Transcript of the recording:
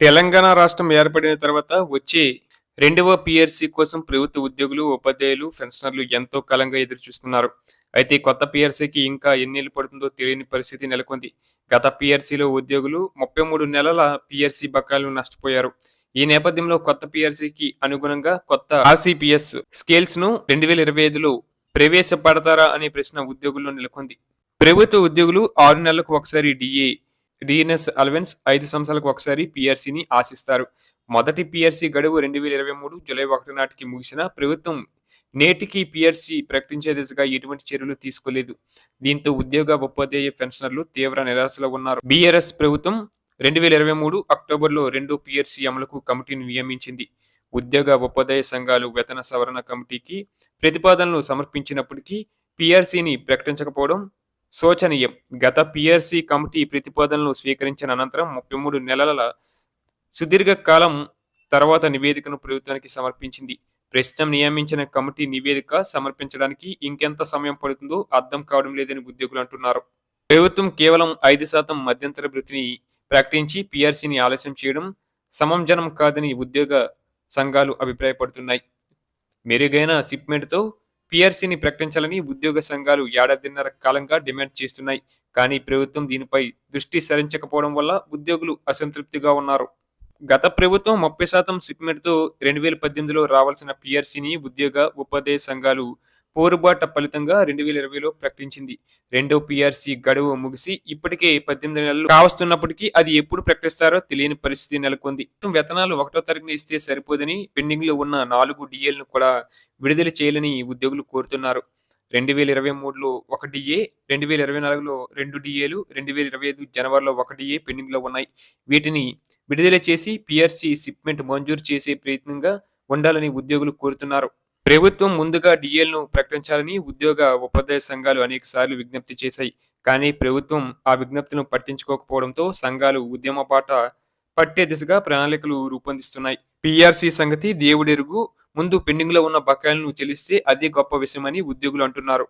తెలంగాణ రాష్ట్రం ఏర్పడిన తర్వాత వచ్చే రెండవ పిఆర్సీ కోసం ప్రభుత్వ ఉద్యోగులు ఉపాధ్యాయులు పెన్షనర్లు ఎంతో కాలంగా ఎదురు చూస్తున్నారు అయితే కొత్త పిఆర్సీకి ఇంకా ఎన్నేళ్ళు పడుతుందో తెలియని పరిస్థితి నెలకొంది. గత పిఆర్సీలో ఉద్యోగులు ముప్పై మూడు నెలల పిఆర్సీ బకాయిలు నష్టపోయారు. ఈ నేపథ్యంలో కొత్త పిఆర్సీకి అనుగుణంగా కొత్త ఆర్సీపీఎస్ స్కేల్స్ను రెండు వేల ఇరవై ఐదులో ప్రవేశపెడతారా అనే ప్రశ్న ఉద్యోగుల్లో నెలకొంది. ప్రభుత్వ ఉద్యోగులు ఆరు నెలలకు ఒకసారి డిఏ డిఎన్ఎస్ అలవెన్స్ ఐదు సంవత్సరాలకు ఒకసారి పిఆర్సీని ఆశిస్తారు. మొదటి పిఆర్సీ గడువు రెండు వేల ఇరవై మూడు జూలై ఒకటి నాటికి ముగిసిన ప్రభుత్వం నేటికి పిఆర్సీ ప్రకటించే దిశగా ఎటువంటి చర్యలు తీసుకోలేదు. దీంతో ఉద్యోగ ఉపాధ్యాయ పెన్షనర్లు తీవ్ర నిరాశలో ఉన్నారు. బీఆర్ఎస్ ప్రభుత్వం రెండు వేల ఇరవై మూడు అక్టోబర్లో రెండు పిఆర్సీ అమలుకు కమిటీని నియమించింది. ఉద్యోగ ఉపాధ్యాయ సంఘాలు వేతన సవరణ కమిటీకి ప్రతిపాదనలు సమర్పించినప్పటికీ పిఆర్సీని ప్రకటించకపోవడం శోచనీయం. గత పిఆర్సీ కమిటీ ప్రతిపాదనలు స్వీకరించిన అనంతరం ముప్పై మూడు నెలల సుదీర్ఘకాలం తర్వాత నివేదికను ప్రభుత్వానికి సమర్పించింది. ప్రస్తుతం నియమించిన కమిటీ నివేదిక సమర్పించడానికి ఇంకెంత సమయం పడుతుందో అర్థం కావడం లేదని ఉద్యోగులు అంటున్నారు. ప్రభుత్వం కేవలం ఐదు శాతం మధ్యంతర వృత్తిని ప్రకటించి పిఆర్సీని ఆలస్యం చేయడం సమంజనం కాదని ఉద్యోగ సంఘాలు అభిప్రాయపడుతున్నాయి. మెరుగైన షిప్మెంట్తో పిఆర్సీని ప్రకటించాలని ఉద్యోగ సంఘాలు ఏడాదిన్నర కాలంగా డిమాండ్ చేస్తున్నాయి. కానీ ప్రభుత్వం దీనిపై దృష్టి సారించకపోవడం వల్ల ఉద్యోగులు అసంతృప్తిగా ఉన్నారు. గత ప్రభుత్వం ముప్పై శాతం షిప్మెంట్తో రెండు వేల పద్దెనిమిదిలో రావాల్సిన పిఆర్సీని ఉద్యోగ ఉపాధ్యాయ సంఘాలు పోరుబాట ఫలితంగా రెండు వేల ఇరవైలో ప్రకటించింది. రెండో పిఆర్సీ గడువు ముగిసి ఇప్పటికే పద్దెనిమిది నెలలు కావస్తున్నప్పటికీ అది ఎప్పుడు ప్రకటిస్తారో తెలియని పరిస్థితి నెలకొంది. వేతనాలు ఒకటో తారీఖున ఇస్తే సరిపోదని పెండింగ్లో ఉన్న నాలుగు డిఏలను కూడా విడుదల చేయాలని ఉద్యోగులు కోరుతున్నారు. రెండు వేల ఇరవై మూడులో ఒక డిఏ రెండు వేల ఇరవై నాలుగులో రెండు డిఏలు రెండు వేల ఇరవై ఐదు జనవరిలో ఒక డిఏ పెండింగ్లో ఉన్నాయి. వీటిని విడుదల చేసి పిఆర్సీ షిప్మెంట్ మంజూరు చేసే ప్రయత్నంగా ఉండాలని ఉద్యోగులు కోరుతున్నారు. ప్రభుత్వం ముందుగా డిఎల్ను ప్రకటించాలని ఉద్యోగ ఉపాధ్యాయ సంఘాలు అనేక సార్లు విజ్ఞప్తి చేశాయి. కానీ ప్రభుత్వం ఆ విజ్ఞప్తులను పట్టించుకోకపోవడంతో సంఘాలు ఉద్యమ పాట పట్టే దిశగా ప్రణాళికలు రూపొందిస్తున్నాయి. పిఆర్సీ సంగతి దేవుడెరుగు. ముందు పెండింగ్లో ఉన్న బకాయిలను చెల్లిస్తే అదే గొప్ప విషయమని ఉద్యోగులు అంటున్నారు.